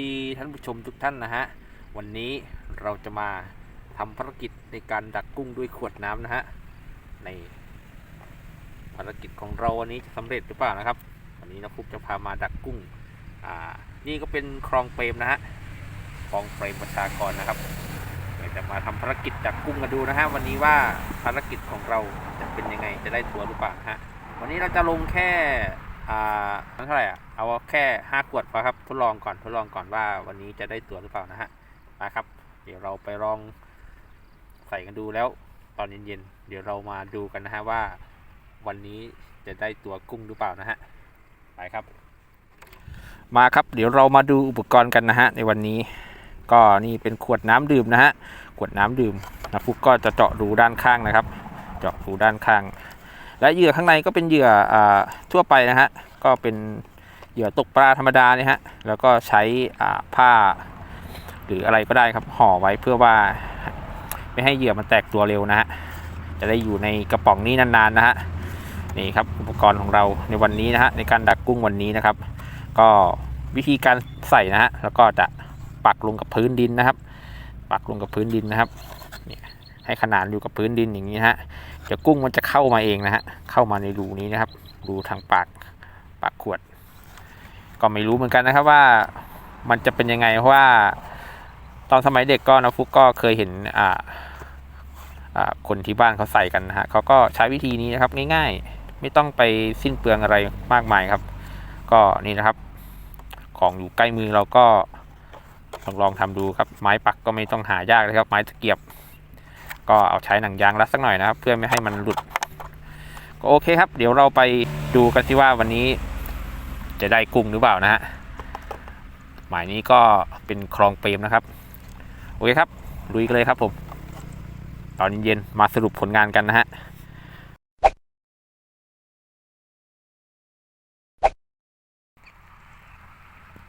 ดีท่านผู้ชมทุกท่านนะฮะ วันนี้เราจะมาทำภารกิจในการดักกุ้งด้วยขวดน้ำนะฮะ ในภารกิจของเราวันนี้จะสำเร็จหรือเปล่านะครับ วันนี้นะฟุกจะพามาดักกุ้ง อ่า นี่ก็เป็นคลองเปรมนะฮะ คลองเปรมประชากรนะครับเดี๋ยวจะมาทำภารกิจดักกุ้งกันดูนะฮะ วันนี้ว่าภารกิจของเราจะเป็นยังไง จะได้ตัวหรือเปล่านะฮะ วันนี้เราจะลงแค่ อ่าเท่าไหร่อะ เอาแค่ห้าขวดพอครับ ทดลองก่อน ทดลองก่อนว่าวันนี้จะได้ตัวหรือเปล่านะฮะมาครับ เดี๋ยวเราไปลองใส่กันดูแล้ว ตอนเย็นๆ เดี๋ยวเรามาดูกันนะฮะว่า วันนี้จะได้ตัวกุ้งหรือเปล่านะฮะ ไปครับ มาครับ เดี๋ยวเรามาดูอุปกรณ์กันนะฮะในวันนี้ ก็นี่เป็นขวดน้ำดื่มนะฮะ ขวดน้ำดื่มนะฟุกก็จะเจาะรูด้านข้างนะครับ เจาะรูด้านข้าง และเหยื่อข้างในก็เป็นเหยื่ออทั่วไปนะฮะก็เป็นเหยื่อตกปลาธรรมดาเนี่ยฮะแล้วก็ใช้ผ้า หรืออะไรก็ได้ครับห่อไว้เพื่อว่าไม่ให้เหยื่อมันแตกตัวเร็วนะฮะจะได้อยู่ในกระป๋องนี้นานๆนะฮะนี่ครับอุปกรณ์ของเราในวันนี้นะฮะในการดักกุ้งวันนี้นะครับ ก็วิธีการใส่นะฮะแล้วก็จะปักลงกับพื้นดินนะครับ ปักลงกับพื้นดินนะครับ ให้ขนานอยู่กับพื้นดินอย่างนี้นะฮะเดี๋ยวกุ้งมันจะเข้ามาเองนะฮะเข้ามาในรูนี้นะครับรูทางปากปากขวด ก็ไม่รู้เหมือนกันนะครับว่ามันจะเป็นยังไงเพราะว่า ตอนสมัยเด็กก็นะฟุกก็เคยเห็นอ่าคนที่บ้านเขาใส่กันนะฮะเขาก็ใช้วิธีนี้นะครับง่ายๆ ไม่ต้องไปสิ้นเปลืองอะไรมากมายครับ ก็นี่นะครับ ของอยู่ใกล้มือเราก็ลองลองทำดูครับไม้ปักก็ไม่ต้องหายากเลยครับ ไม้ตะเกียบ ก็เอาใช้หนังยางรัดสักหน่อยนะครับ เพื่อไม่ให้มันหลุด ก็โอเคครับ เดี๋ยวเราไปดูกันที่ว่าวันนี้จะได้กุ้งหรือเปล่านะฮะหมายนี้ก็เป็นคลองเปรมนะครับ โอเคครับลุยกันเลยครับผม ตอนเย็นๆมาสรุปผลงานกันนะฮะ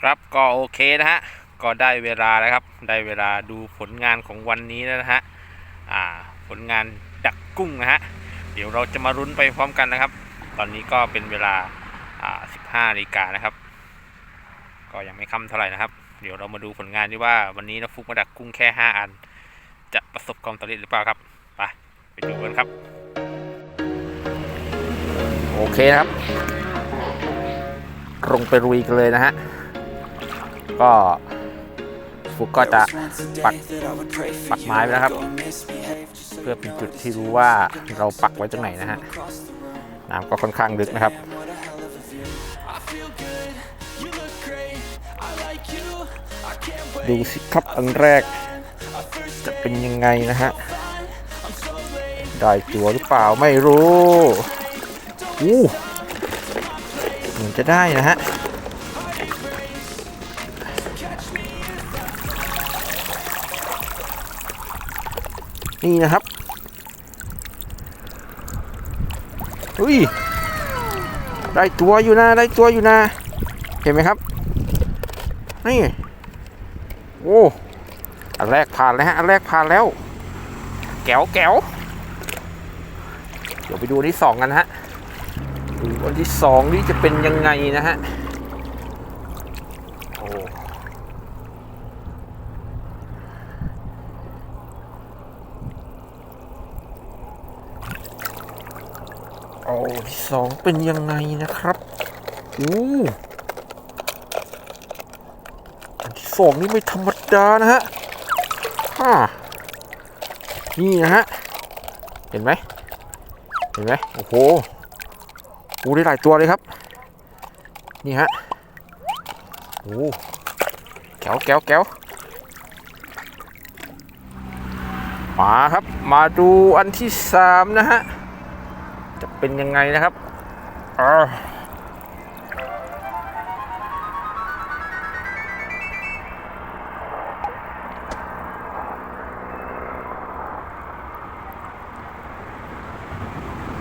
ครับก็โอเคนะฮะ ก็ได้เวลาแล้วครับ ได้เวลาดูผลงานของวันนี้แล้วนะฮะ ผลงานดักกุ้งนะฮะ เดี๋ยวเราจะมารุ้นไปพร้อมกันนะครับ ตอนนี้ก็เป็นเวลา 15นาฬิกานะครับ ก็ยังไม่ค่ำเท่าไหร่นะครับ เดี๋ยวเรามาดูผลงานดีว่าวันนี้นะฟุกมาดักกุ้งแค่ 5 อัน จะประสบความสำเร็จหรือเปล่าครับ ไปไปดูกันครับ โอเคครับลงไปรุยกันเลยนะฮะ ก็ ฟุกก็จะปักปักไม้ไปนะครับ เพื่อเป็นจุดที่รู้ว่าเราปักไว้ตรงไหนนะฮะน้ำก็ค่อนข้างลึกนะครับดูสิครับอันแรก จะเป็นยังไงนะฮะ ได้ตัวหรือเปล่าไม่รู้อู้เหมือนจะได้นะฮะ นี่นะครับอุ้ยได้ตัวอยู่นะได้ตัวอยู่นะ เห็นไหมครับ นี่ โอ้อันแรกผ่านแล้วฮะอันแรกผ่านแล้ว แก้วแก้วเดี๋ยวไปดูอันที่สองกันนะฮะดูอันที่สองนี่จะเป็นยังไงนะฮะ โอ้ เอาที่สองเป็นยังไงนะครับอู้อันที่สองนี่ไม่ธรรมดานะฮะฮ่านี่นะฮะ เห็นไหมเห็นไหมโอ้โหโอ้ได้หลายตัวเลยครับ นี่ฮะโอ้แก้วแก้วแก้วมาครับ มาดูอันที่สามนะฮะ เป็นยังไงนะครับ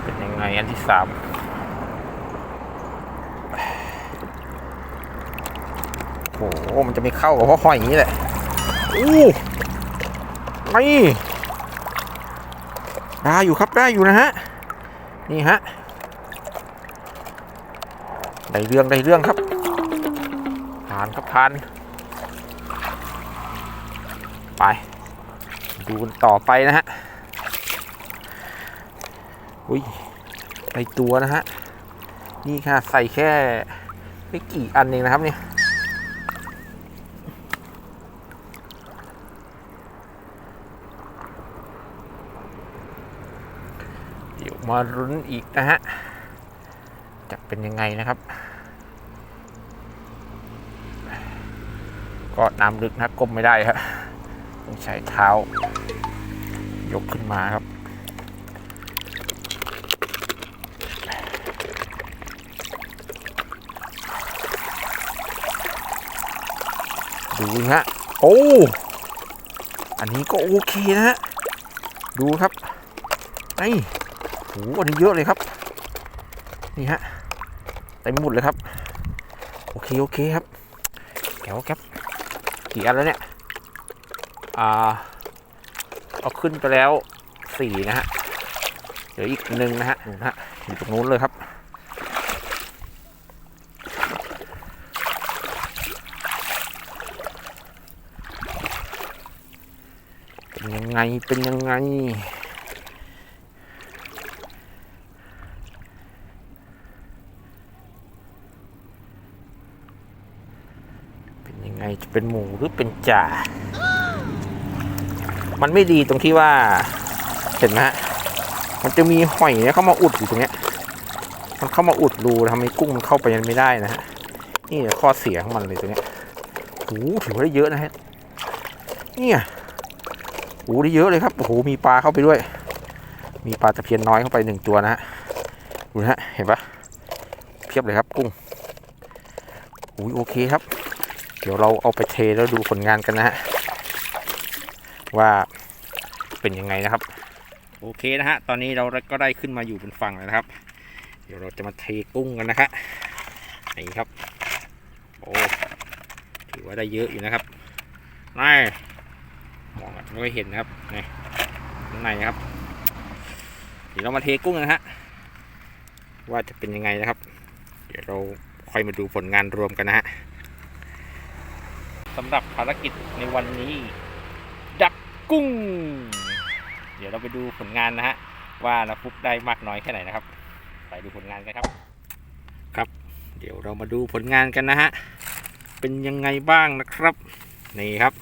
เป็นยังไงอันที่สามโอ้โหมันจะไม่เข้ากับเพราะห้อยอย่างนี้แหละอู้ไม่ได้อยู่ครับได้อยู่นะฮะ นี่ฮะได้เรื่องได้เรื่องครับหาานครับผ่าน ไป ดูกันต่อไปนะฮะอุ้ยในตัวนะฮะ นี่ค่ะใส่แค่ไม่กี่อันเองนะครับเนี่ย เดี๋ยว มารุ้นอีกนะฮะ จะเป็นยังไงนะครับ ก็น้ำลึกนะก้มไม่ได้ครับต้องใช้เท้า ยกขึ้นมาครับดูฮะ โอ้ อันนี้ก็โอเคนะฮะ ดูครับนี่โหอันนี้เยอะเลยครับ นี่ฮะเต็มหมดเลยครับ โอเคโอเคครับแก้วครับกี่อันแล้วเนี่ย อ่า เอาขึ้นไปแล้วสี่นะฮะ เดี๋ยวอีกหนึ่งนะฮะนู่นฮะอยู่ตรงนู้นเลยครับ เป็นยังไง เป็นยังไง เป็นยังไง จะเป็นหมูหรือเป็นจ่า มันไม่ดีตรงที่ว่า เห็นไหมฮะมันจะมีหอยเนี่ยเข้ามาอุดอยู่ตรงเนี้ย มันเข้ามาอุดรูทำให้กุ้งมันเข้าไปยังไม่ได้นะฮะ นี่แหละข้อเสียของมันเลยตรงเนี้ยโอ้โหถือว่าได้เยอะนะฮะ เนี่ยโอ้โหได้เยอะเลยครับ โอ้โห มีปลาเข้าไปด้วย มีปลาตะเพียนน้อยเข้าไปหนึ่งตัวนะฮะ ดูนะฮะ เห็นปะเพียบเลยครับกุ้งโอ้ยโอเคครับ เดี๋ยวเราเอาไปเทแล้วดูผลงานกันนะฮะว่าเป็นยังไงนะครับ โอเคนะฮะตอนนี้เราก็ได้ขึ้นมาอยู่บนฝั่งแล้วนะครับ เดี๋ยวเราจะมาเทกุ้งกันนะครับนี่ครับโอ้ถือว่าได้เยอะอยู่นะครับนี่มองไม่ค่อยเห็นนะครับนี่ข้างในนะครับ เดี๋ยวเรามาเทกุ้งกันะฮะว่าจะเป็นยังไงนะครับ เดี๋ยวเราค่อยมาดูผลงานรวมกันนะฮะำหรับภารกิจในวันนี้ ดักกุ้ง เดี๋ยวเราไปดูผลงานนะฮะ ว่านะฟุกได้มากน้อยแค่ไหนนะครับ ไปดูผลงานกันครับ ครับ เดี๋ยวเรามาดูผลงานกันนะฮะ เป็นยังไงบ้างนะครับ นี่ครับ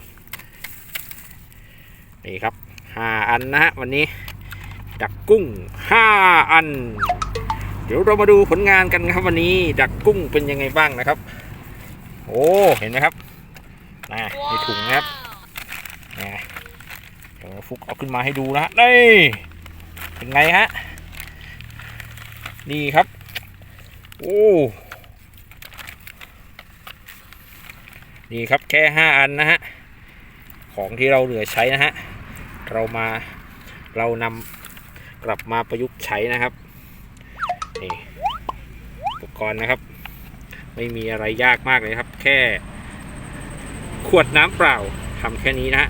นี่ครับห้าอันนะฮะวันนี้ ดักกุ้งห้าอัน เดี๋ยวเรามาดูผลงานกันครับวันนี้ ดักกุ้งเป็นยังไงบ้างนะครับ โอ้ เห็นไหมครับ นะในถุงนะครับนะเดี๋ยวฟุกเอาขึ้นมาให้ดูนะฮะนี่เป็นไงฮะนี่ครับ โอ้นี่ครับแค่ห้าอันนะฮะ ของที่เราเหลือใช้นะฮะ เรามาเรานำกลับมาประยุกต์ใช้นะครับ นี่ อุปกรณ์นะครับ ไม่มีอะไรยากมากเลยครับ แค่ ขวดน้ำเปล่าทำแค่นี้นะฮะ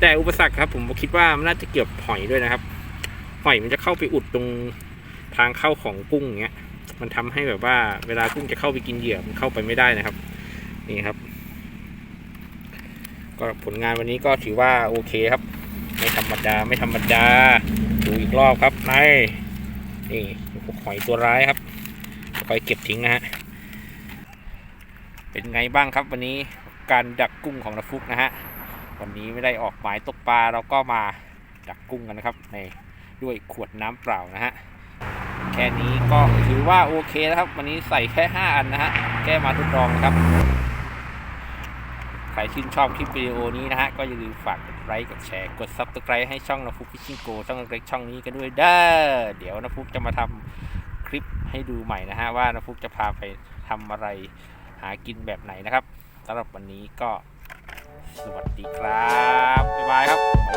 แต่อุปสรรคครับ ผมคิดว่ามันน่าจะเกี่ยวกับหอยด้วยนะครับ หอยมันจะเข้าไปอุดตรงทางเข้าของกุ้งอย่างเงี้ย มันทำให้แบบว่า เวลากุ้งจะเข้าไปกินเหยื่อมันเข้าไปไม่ได้นะครับ นี่ครับ ก็ผลงานวันนี้ก็ถือว่าโอเคครับ ไม่ธรรมดาไม่ธรรมดาดูอีกรอบครับนายนี่พวกหอยตัวร้ายครับคอยเก็บทิ้งนะฮะเป็นไงบ้างครับวันนี้ การดักกุ้งของนฟุกนะฮะวันนี้ไม่ได้ออกหมายตกปลาเราก็มาดักกุ้งกันนะครับในด้วยขวดน้ำเปล่านะฮะแค่นี้ก็ถือว่าโอเคแล้วครับ วันนี้ใส่แค่ 5 อันนะฮะแก้มาทดลองนะครับใครชื่นชอบคลิปวิดีโอนี้นะฮะก็อย่าลืมฝากกดไลค์กดแชร์กด Subscribe ให้ช่องนฟุกฟิชชิ่งโกช่องเล็กช่องนี้กันด้วยเด้อเดี๋ยวนฟุกจะมาทำคลิปให้ดูใหม่นะฮะว่านฟุกจะพาไปทำอะไรหากินแบบไหนนะครับ สำหรับวันนี้ก็สวัสดีครับ บ๊ายบายครับ